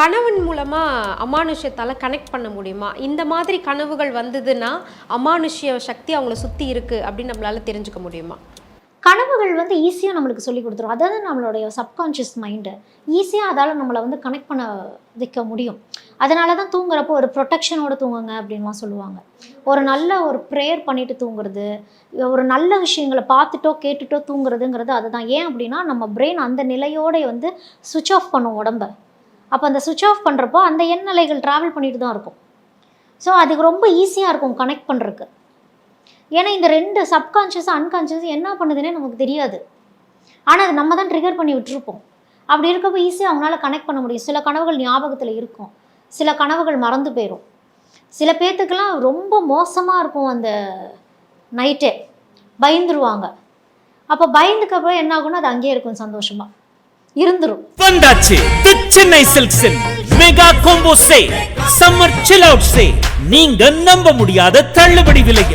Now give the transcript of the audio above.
கணவன் மூலமாக அமானுஷ்யத்தால் கனெக்ட் பண்ண முடியுமா? இந்த மாதிரி கனவுகள் வந்ததுன்னா அமானுஷ்ய சக்தி அவங்கள சுற்றி இருக்குது அப்படின்னு நம்மளால் தெரிஞ்சுக்க முடியுமா? கனவுகள் வந்து ஈஸியாக நம்மளுக்கு சொல்லி கொடுத்துரும். அதாவது நம்மளுடைய சப்கான்ஷியஸ் மைண்டு ஈஸியாக அதால் நம்மளை வந்து கனெக்ட் பண்ண வைக்க முடியும். அதனால தான் தூங்குறப்போ ஒரு ப்ரொடெக்ஷனோட தூங்குங்க அப்படின்லாம் சொல்லுவாங்க. ஒரு நல்ல ஒரு ப்ரேயர் பண்ணிட்டு தூங்குறது ஒரு நல்ல விஷயங்களை பார்த்துட்டோ கேட்டுட்டோ தூங்குறதுங்கிறது அதுதான். ஏன் அப்படின்னா நம்ம பிரெயின் அந்த நிலையோட வந்து சுவிட்ச் ஆஃப் பண்ணும் உடம்ப. அப்போ அந்த சுவிட்ச் ஆஃப் பண்ணுறப்போ அந்த எண்ணலைகள் ட்ராவல் பண்ணிட்டு தான் இருக்கும். ஸோ அதுக்கு ரொம்ப ஈஸியாக இருக்கும் கனெக்ட் பண்ணுறதுக்கு ஏன்னா இந்த ரெண்டு சப்கான்ஷியஸ் அன்கான்ஷியஸ் என்ன பண்ணுதுன்னே நமக்கு தெரியாது. ஆனால் அது நம்ம தான் ட்ரிகர் பண்ணி விட்டுருப்போம். அப்படி இருக்கப்போ ஈஸியாக அவங்களால கனெக்ட் பண்ண முடியும். சில கனவுகள் ஞாபகத்தில் இருக்கும். சில கனவுகள் மறந்து போயிடும் சில பேர்த்துக்கெல்லாம் ரொம்ப மோசமாக இருக்கும் அந்த நைட்டே பயந்துருவாங்க. அப்போ பயந்துக்கப்புறம் என்ன ஆகும்னா அது அங்கேயே இருக்கும் சந்தோஷமாக இருந்துரும். வந்தாச்சு. The Chennai சில்க்ஸின் mega combo sale summer chill out sale நீங்க நம்ப முடியாத தள்ளுபடி விலையில்.